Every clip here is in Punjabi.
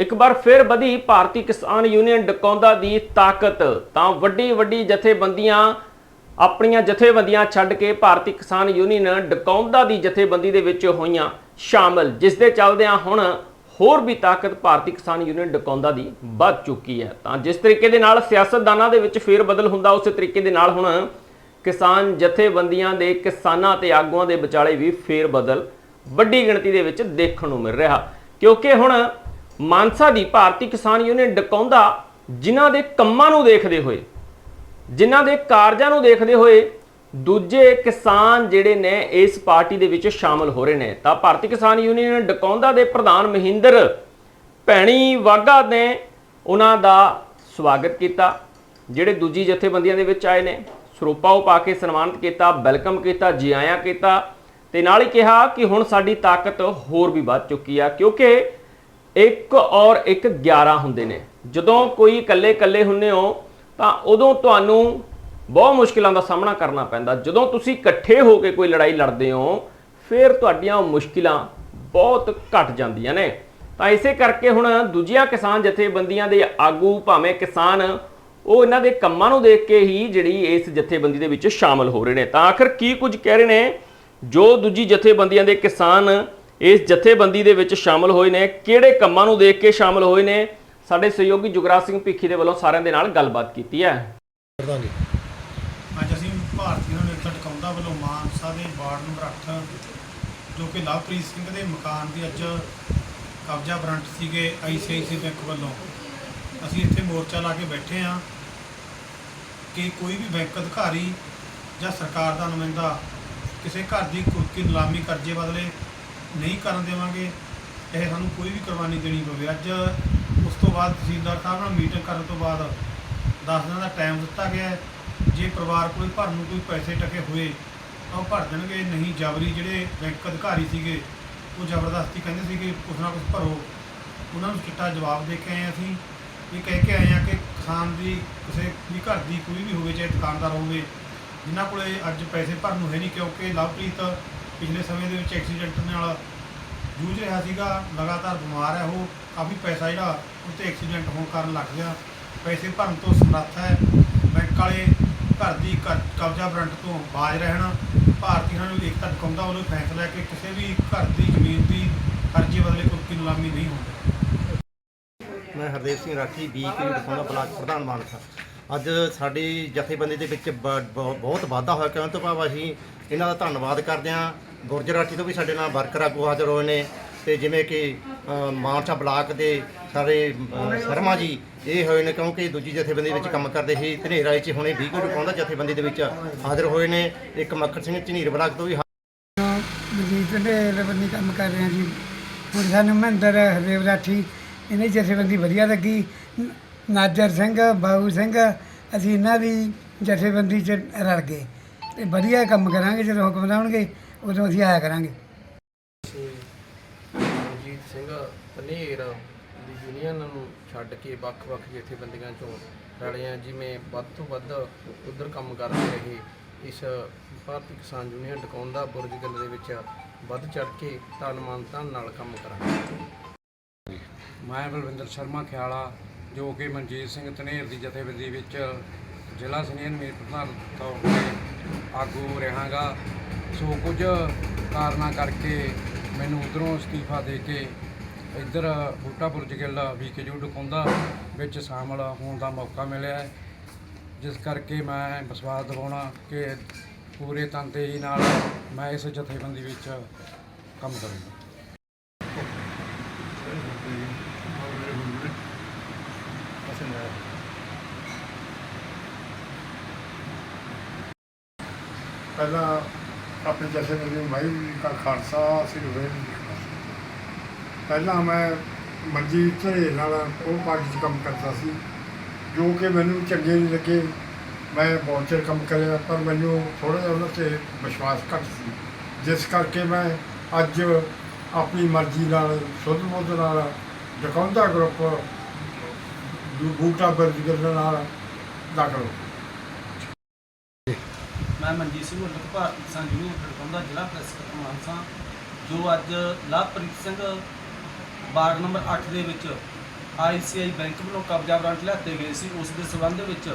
ਇੱਕ ਵਾਰ ਫਿਰ ਵਧੀ ਭਾਰਤੀ ਕਿਸਾਨ ਯੂਨੀਅਨ ਡਕੌਂਦਾ ਦੀ ਤਾਕਤ, ਤਾਂ ਵੱਡੀ ਵੱਡੀ ਜਥੇਬੰਦੀਆਂ, ਆਪਣੀਆਂ ਜਥੇਬੰਦੀਆਂ ਛੱਡ ਕੇ ਭਾਰਤੀ ਕਿਸਾਨ ਯੂਨੀਅਨ ਡਕੌਂਦਾ ਦੀ ਜਥੇਬੰਦੀ ਦੇ ਵਿੱਚ ਹੋਈਆਂ ਸ਼ਾਮਲ ਜਿਸ ਦੇ ਚੱਲਦਿਆਂ ਹੁਣ ਹੋਰ ਵੀ ਤਾਕਤ ਭਾਰਤੀ ਕਿਸਾਨ ਯੂਨੀਅਨ ਡਕੌਂਦਾ ਦੀ ਵੱਧ ਚੁੱਕੀ ਹੈ। ਤਾਂ ਜਿਸ ਤਰੀਕੇ ਦੇ ਨਾਲ ਸਿਆਸਤਦਾਨਾਂ ਦੇ ਵਿੱਚ ਫੇਰ ਬਦਲ ਹੁੰਦਾ, ਉਸੇ ਤਰੀਕੇ ਦੇ ਨਾਲ ਹੁਣ ਕਿਸਾਨ ਜਥੇਬੰਦੀਆਂ ਦੇ ਕਿਸਾਨਾਂ ਤੇ ਆਗੂਆਂ ਦੇ ਵਿਚਾਲੇ ਵੀ ਫੇਰ ਬਦਲ ਵੱਡੀ ਗਿਣਤੀ ਦੇ ਵਿੱਚ ਦੇਖਣ ਨੂੰ ਮਿਲ ਰਿਹਾ। ਕਿਉਂਕਿ ਹੁਣ ਮਾਨਸਾ ਦੀ ਭਾਰਤੀ ਕਿਸਾਨ ਯੂਨੀਅਨ ਡਕੌਂਦਾ ਜਿਨ੍ਹਾਂ ਦੇ ਕੰਮਾਂ ਨੂੰ ਦੇਖਦੇ ਹੋਏ, ਜਿਨ੍ਹਾਂ ਦੇ ਕਾਰਜਾਂ ਨੂੰ ਦੇਖਦੇ ਹੋਏ ਦੂਜੇ ਕਿਸਾਨ ਜਿਹੜੇ ਨੇ ਇਸ ਪਾਰਟੀ ਦੇ ਵਿੱਚ ਸ਼ਾਮਲ ਹੋ ਰਹੇ ਨੇ। ਤਾਂ ਭਾਰਤੀ ਕਿਸਾਨ ਯੂਨੀਅਨ ਡਕੌਂਦਾ ਦੇ ਪ੍ਰਧਾਨ ਮਹਿੰਦਰ ਭੈਣੀ ਵਾਗਾ ਨੇ ਉਹਨਾਂ ਦਾ ਸਵਾਗਤ ਕੀਤਾ, ਜਿਹੜੇ ਦੂਜੀ ਜਥੇਬੰਦੀਆਂ ਦੇ ਵਿੱਚ ਆਏ ਨੇ। ਸਰੋਪਾ ਉਹ ਪਾ ਕੇ ਸਨਮਾਨਿਤ ਕੀਤਾ, ਵੈਲਕਮ ਕੀਤਾ ਜੀ ਆਇਆਂ ਕੀਤਾ ਤੇ ਨਾਲ ਹੀ ਕਿਹਾ ਕਿ ਹੁਣ ਸਾਡੀ ਤਾਕਤ ਹੋਰ ਵੀ ਵੱਧ ਚੁੱਕੀ ਆ, ਕਿਉਂਕਿ ਇੱਕ ਔਰ ਇੱਕ 11 ਹੁੰਦੇ ਨੇ। ਜਦੋਂ ਕੋਈ ਇਕੱਲੇ ਇਕੱਲੇ ਹੁੰਨੇ ਹੋ, ਤਾਂ ਉਦੋਂ ਤੁਹਾਨੂੰ ਬਹੁਤ ਮੁਸ਼ਕਿਲਾਂ ਦਾ ਸਾਹਮਣਾ ਕਰਨਾ ਪੈਂਦਾ। ਜਦੋਂ ਤੁਸੀਂ ਇਕੱਠੇ ਹੋ ਕੇ ਕੋਈ ਲੜਾਈ ਲੜਦੇ ਹੋ, ਫਿਰ ਤੁਹਾਡੀਆਂ ਮੁਸ਼ਕਿਲਾਂ ਬਹੁਤ ਘਟ ਜਾਂਦੀਆਂ ਨੇ। ਤਾਂ ਇਸੇ ਕਰਕੇ ਹੁਣ ਦੂਜੀਆਂ ਕਿਸਾਨ ਜਥੇਬੰਦੀਆਂ ਦੇ ਆਗੂ, ਭਾਵੇਂ ਕਿਸਾਨ, ਉਹ ਇਹਨਾਂ ਦੇ ਕੰਮਾਂ ਨੂੰ ਦੇਖ ਕੇ ਹੀ ਜਿਹੜੀ ਇਸ ਜਥੇਬੰਦੀ ਦੇ ਵਿੱਚ ਸ਼ਾਮਲ ਹੋ ਰਹੇ ਨੇ। ਤਾਂ ਆਖਰ ਕੀ ਕੁਝ ਕਹਿ ਰਹੇ ਨੇ? ਜੋ ਦੂਜੀ ਜਥੇਬੰਦੀਆਂ ਦੇ ਕਿਸਾਨ ਇਸ ਜਥੇਬੰਦੀ ਦੇ ਵਿੱਚ ਸ਼ਾਮਲ ਹੋਏ ਨੇ ਕਿਹੜੇ ਕੰਮਾਂ ਨੂੰ ਦੇਖ ਕੇ ਸ਼ਾਮਲ ਹੋਏ ਨੇ ਸਾਡੇ ਸਹਿਯੋਗੀ ਜੁਗਰਾਜ ਸਿੰਘ ਭਿੱਖੀ ਦੇ ਵੱਲੋਂ ਸਾਰਿਆਂ ਦੇ ਨਾਲ ਗੱਲਬਾਤ ਕੀਤੀ ਹੈ। ਅੱਜ ਅਸੀਂ ਭਾਰਤੀਆਂ ਨੂੰ ਇੱਕ ਟਕਾਉਂਦਾ ਵੱਲੋਂ ਮਾਨਸਾ ਦੇ ਵਾਰਡ ਨੰਬਰ 8 ਜੋ ਕਿ ਲਵਪ੍ਰੀਤ ਸਿੰਘ ਦੇ ਮਕਾਨ ਦੀ ਅੱਜ ਕਬਜ਼ਾ ਵਾਰੰਟ ਸੀਗੇ ਆਈਸੀਆਈਸੀ ਬੈਂਕ ਵੱਲੋਂ। ਅਸੀਂ ਇੱਥੇ ਮੋਰਚਾ ਲਾ ਕੇ ਬੈਠੇ ਹਾਂ ਕਿ ਕੋਈ ਵੀ ਬੈਂਕ ਅਧਿਕਾਰੀ ਜਾਂ ਸਰਕਾਰ ਦਾ ਨੁਮਾਇੰਦਾ ਕਿਸੇ ਘਰ ਦੀ ਕੁਰਕੀ ਨਿਲਾਮੀ ਕਰਜ਼ੇ ਬਦਲੇ ਨਹੀਂ ਕਰਨ ਦੇਵਾਂਗੇ, ਇਹ ਸਾਨੂੰ ਕੋਈ ਵੀ ਕੁਰਬਾਨੀ ਦੇਣੀ ਪਵੇ। ਅੱਜ ਉਸ ਤੋਂ ਬਾਅਦ ਤਹਿਸੀਲਦਾਰ ਸਾਹਿਬ ਨਾਲ ਮੀਟਿੰਗ ਕਰਨ ਤੋਂ ਬਾਅਦ 10 ਦਿਨਾਂ ਦਾ ਟਾਈਮ ਦਿੱਤਾ ਗਿਆ ਹੈ। ਜੇ ਪਰਿਵਾਰ ਕੋਲ ਭਰਨ ਨੂੰ ਕੋਈ ਪੈਸੇ ਟਕੇ ਹੋਏ, ਤਾਂ ਉਹ ਭਰ ਦੇਣਗੇ। ਨਹੀਂ ਜਬਰੀ ਜਿਹੜੇ ਬੈਂਕ ਅਧਿਕਾਰੀ ਸੀਗੇ, ਉਹ ਜ਼ਬਰਦਸਤੀ ਕਹਿੰਦੇ ਸੀਗੇ, ਕੁਛ ਨਾ ਕੁਛ ਭਰੋ। ਉਹਨਾਂ ਨੂੰ ਚਿੱਟਾ ਜਵਾਬ ਦੇ ਕੇ ਆਏ ਹਾਂ ਅਸੀਂ। ਇਹ ਕਹਿ ਕੇ ਆਏ ਹਾਂ ਕਿ ਕਿਸਾਨ ਦੀ, ਕਿਸੇ ਵੀ ਘਰ ਦੀ ਕੋਈ ਵੀ ਹੋਵੇ, ਚਾਹੇ ਦੁਕਾਨਦਾਰ ਹੋਵੇ, ਜਿਨ੍ਹਾਂ ਕੋਲੇ ਅੱਜ ਪੈਸੇ ਭਰਨ ਨੂੰ ਹੈ ਨਹੀਂ, ਕਿਉਂਕਿ ਲਵਪ੍ਰੀਤ ਪਿਛਲੇ ਸਮੇਂ ਦੇ ਵਿੱਚ ਐਕਸੀਡੈਂਟ ਨਾਲ ਜੂਝ ਰਿਹਾ ਸੀਗਾ, ਲਗਾਤਾਰ ਬਿਮਾਰ ਹੈ ਉਹ, ਕਾਫੀ ਪੈਸਾ ਜਿਹੜਾ ਉੱਤੇ ਐਕਸੀਡੈਂਟ ਹੋਣ ਕਾਰਨ ਲੱਗ ਗਿਆ। ਪੈਸੇ ਭਰਨ ਤੋਂ ਸਮਰੱਥ ਹੈ। ਬੈਂਕ ਵਾਲੇ ਘਰ ਦੀ ਕ- ਕਬਜ਼ਾ ਵਾਰੰਟ ਤੋਂ ਬਾਜ ਰਹਿਣ। ਭਾਰਤੀਆਂ ਨੂੰ ਏਕਤਾ ਦਿਖਾਉਂਦਾ ਉਹਨੂੰ ਫੈਸਲਾ ਕਿ ਕਿਸੇ ਵੀ ਘਰ ਦੀ ਜ਼ਮੀਨ ਦੀ ਕਰਜ਼ੇ ਬਦਲੇ ਕੋਈ ਨਿਲਾਮੀ ਨਹੀਂ ਹੁੰਦੀ ਮੈਂ Hardev Singh Rathi, B K Dasaunda block ਪ੍ਰਧਾਨ ਮਾਨਸਾ। ਅੱਜ ਸਾਡੀ ਜਥੇਬੰਦੀ ਦੇ ਵਿੱਚ ਬ- ਬ- ਬਹੁਤ ਵਾਧਾ ਹੋਇਆ। ਕਿਉਂ ਤੋਂ ਭਾਵ ਅਸੀਂ ਇਹਨਾਂ ਦਾ ਧੰਨਵਾਦ ਕਰਦੇ ਹਾਂ। ਗੁਰਜਰਾਠੀ ਤੋਂ ਵੀ ਸਾਡੇ ਨਾਲ ਵਰਕਰ ਆਗੂ ਹਾਜ਼ਰ ਹੋਏ ਨੇ ਤੇ ਜਿਵੇਂ ਕਿ ਮਾਨਸਾ ਬਲਾਕ ਦੇ ਸਾਰੇ ਸ਼ਰਮਾ ਜੀ ਇਹ ਹੋਏ ਨੇ ਕਿਉਂਕਿ ਦੂਜੀ ਜਥੇਬੰਦੀ ਵਿੱਚ ਕੰਮ ਕਰਦੇ ਸੀ। ਧਨੇਰਾ ਚ ਹੁਣੇ ਵੀਗੋ ਪਾਉਂਦਾ ਜਥੇਬੰਦੀ ਦੇ ਵਿੱਚ ਹਾਜ਼ਰ ਹੋਏ ਨੇ। ਇੱਕ ਮੱਖਰ ਸਿੰਘ ਝਨੀਰ ਬਲਾਕ ਤੋਂ ਵੀ ਮਜੀਦ ਦੇ ਕੰਮ ਕਰ ਰਹੇ ਹਾਂ ਜੀ। ਹੁਣ ਸਾਨੂੰ ਮਹਿੰਦਰ ਹਰਦੇਵ ਰਾਠੀ, ਇਹਨੇ ਜਥੇਬੰਦੀ ਵਧੀਆ ਲੱਗੀ। ਨਾਜਰ ਸਿੰਘ ਬਾਬੂ ਸਿੰਘ, ਅਸੀਂ ਇਹਨਾਂ ਦੀ ਜਥੇਬੰਦੀ 'ਚ ਰਲ ਗਏ। ਤੇ ਵਧੀਆ ਕੰਮ ਕਰਾਂਗੇ ਜਦੋਂ ਹੁਕਮ ਲਾਉਣਗੇ ਉਦੋਂ ਅਸੀਂ ਆਇਆ ਕਰਾਂਗੇ। ਰਣਜੀਤ ਸਿੰਘ ਪਨੇਰ ਦੀ ਯੂਨੀਅਨ ਨੂੰ ਛੱਡ ਕੇ ਵੱਖ-ਵੱਖ ਜਥੇਬੰਦੀਆਂ ਚੋਂ ਰਲੇ ਹਾਂ ਜਿਵੇਂ ਵੱਧ ਤੋਂ ਵੱਧ ਉਧਰ ਕੰਮ ਕਰਦੇ ਰਹੇ ਇਸ ਭਾਰਤੀ ਕਿਸਾਨ ਯੂਨੀਅਨ ਡਕਾਉਂਦਾ ਬੁਰਜ ਗਿੱਲ ਦੇ ਵਿੱਚ ਵੱਧ ਚੜ ਕੇ ਤਨ ਮਨ ਧਨ ਨਾਲ ਕੰਮ ਕਰਾਂਗੇ। ਮੈਂ ਬਲਵਿੰਦਰ ਸ਼ਰਮਾ ਖਿਆਲਾ ਜੋ ਕਿ ਮਨਜੀਤ ਸਿੰਘ ਧਨੇਰ ਦੀ ਜਥੇਬੰਦੀ ਵਿੱਚ ਜ਼ਿਲ੍ਹਾ ਸੁਨੀਲ ਮੀਰ ਪ੍ਰਧਾਨ ਤੌਰ ਤੇ ਆਗੂ ਰਹਾਂਗਾ। ਸੋ ਕੁਝ ਕਾਰਨਾਂ ਕਰਕੇ ਮੈਨੂੰ ਉਧਰੋਂ ਅਸਤੀਫਾ ਦੇ ਕੇ ਇੱਧਰ ਬੂਟਾ ਬੁਰਜ ਗਿੱਲ ਵੀਕੇ ਜੂ ਡਕੌਂਦਾ ਵਿੱਚ ਸ਼ਾਮਲ ਹੋਣ ਦਾ ਮੌਕਾ ਮਿਲਿਆ ਹੈ। ਜਿਸ ਕਰਕੇ ਮੈਂ ਵਿਸ਼ਵਾਸ ਦਿਵਾਉਣਾ ਕਿ ਪੂਰੇ ਤਨਦੇਹੀ ਨਾਲ ਮੈਂ ਇਸ ਜਥੇਬੰਦੀ ਵਿੱਚ ਕੰਮ ਕਰੂੰਗਾ। ਪਹਿਲਾਂ ਆਪਣੇ ਜਸ਼ਨ ਨੂੰ ਵਾਹਿਗੁਰੂ ਜੀ ਕਾ ਖਾਲਸਾ ਸ੍ਰੀ ਵਾਹਿਗੁਰੂ ਪਹਿਲਾਂ ਮੈਂ ਮਨਜੀਤ ਢਰੇ ਨਾਲ ਉਹ ਪਾਰਟੀ 'ਚ ਕੰਮ ਕਰਦਾ ਸੀ, ਜੋ ਕਿ ਮੈਨੂੰ ਚੰਗੇ ਨਹੀਂ ਲੱਗੇ। ਮੈਂ ਬਹੁਤ ਚਿਰ ਕੰਮ ਕਰਿਆ, ਪਰ ਮੈਨੂੰ ਥੋੜ੍ਹਾ ਜਿਹਾ ਉਹਨਾਂ 'ਤੇ ਵਿਸ਼ਵਾਸ ਘੱਟ ਸੀ। ਜਿਸ ਕਰਕੇ ਮੈਂ ਅੱਜ ਆਪਣੀ ਮਰਜ਼ੀ ਨਾਲ ਸੁੱਧ ਬੁੱਧ ਨਾਲ, ਜਕੌਂਦਾ ਗਰੁੱਪ, ਬੂਟਾ ਬਰਜਗਰ ਨਾਲ ਦਾਖਲ ਹੋ ਮੈਂ ਮਨਜੀਤ ਸਿੰਘ ਉਰਦੂ ਭਾਰਤੀ ਕਿਸਾਨ ਯੂਨੀਅਨ ਖੜਕਾਉਂਦਾ ਜ਼ਿਲ੍ਹਾ ਪ੍ਰੈਸ ਸਕੱਤਰ ਮਾਨਸਾ ਜੋ ਅੱਜ ਲਾਭਪ੍ਰੀਤ ਸਿੰਘ ਵਾਰਡ ਨੰਬਰ 8 ਦੇ ਵਿੱਚ ਆਈਸੀਆਈ ਬੈਂਕ ਵੱਲੋਂ ਕਬਜ਼ਾ ਵਾਰੰਟ ਲਿਆਤੇ ਗਏ ਸੀ। ਉਸ ਦੇ ਸਬੰਧ ਵਿੱਚ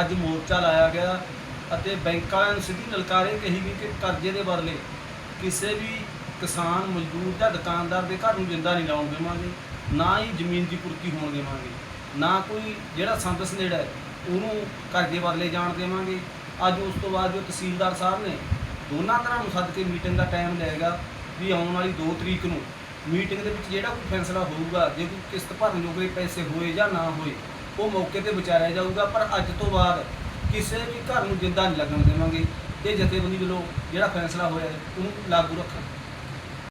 ਅੱਜ ਮੋਰਚਾ ਲਾਇਆ ਗਿਆ ਅਤੇ ਬੈਂਕ ਵਾਲਿਆਂ ਨੂੰ ਸਿੱਧੀ ਲਲਕਾਰੇ ਕਹੀ ਗਈ ਕਿ ਕਰਜ਼ੇ ਦੇ ਬਦਲੇ ਕਿਸੇ ਵੀ ਕਿਸਾਨ, ਮਜ਼ਦੂਰ ਜਾਂ ਦੁਕਾਨਦਾਰ ਦੇ ਘਰ ਨੂੰ ਜਿੰਦਾ ਨਹੀਂ ਲਾਉਣ ਦੇਵਾਂਗੇ, ਨਾ ਹੀ ਜ਼ਮੀਨ ਦੀ ਕੁਰਕੀ ਹੋਣ ਦੇਵਾਂਗੇ, ਨਾ ਕੋਈ ਜਿਹੜਾ ਸੰਦਸ ਨੇੜਾ ਹੈ, ਉਹਨੂੰ ਕਰਜ਼ੇ ਬਦਲੇ ਜਾਣ ਦੇਵਾਂਗੇ। ਅੱਜ ਉਸ ਤੋਂ ਬਾਅਦ ਜੋ ਤਹਿਸੀਲਦਾਰ ਸਾਹਿਬ ਨੇ ਦੋਨਾਂ ਤਰ੍ਹਾਂ ਨੂੰ ਸੱਦ ਕੇ ਮੀਟਿੰਗ ਦਾ ਟਾਈਮ ਲਏਗਾ ਵੀ ਆਉਣ ਵਾਲੀ 2 ਤਰੀਕ ਨੂੰ। ਮੀਟਿੰਗ ਦੇ ਵਿੱਚ ਜਿਹੜਾ ਕੋਈ ਫੈਸਲਾ ਹੋਊਗਾ, ਜੇ ਕੋਈ ਕਿਸ਼ਤ ਭਰਨ ਜੋਗੇ ਪੈਸੇ ਹੋਏ ਜਾਂ ਨਾ ਹੋਏ, ਉਹ ਮੌਕੇ ਤੇ ਵਿਚਾਰਿਆ ਜਾਊਗਾ। ਪਰ ਅੱਜ ਤੋਂ ਬਾਅਦ ਕਿਸੇ ਵੀ ਘਰ ਨੂੰ ਜਿੰਦਾ ਨਹੀਂ ਲੱਗਣ ਦੇਵਾਂਗੇ। ਇਹ ਜਥੇਬੰਦੀ ਵੱਲੋਂ ਜਿਹੜਾ ਫੈਸਲਾ ਹੋਇਆ ਉਹਨੂੰ ਲਾਗੂ ਰੱਖਾਂਗੇ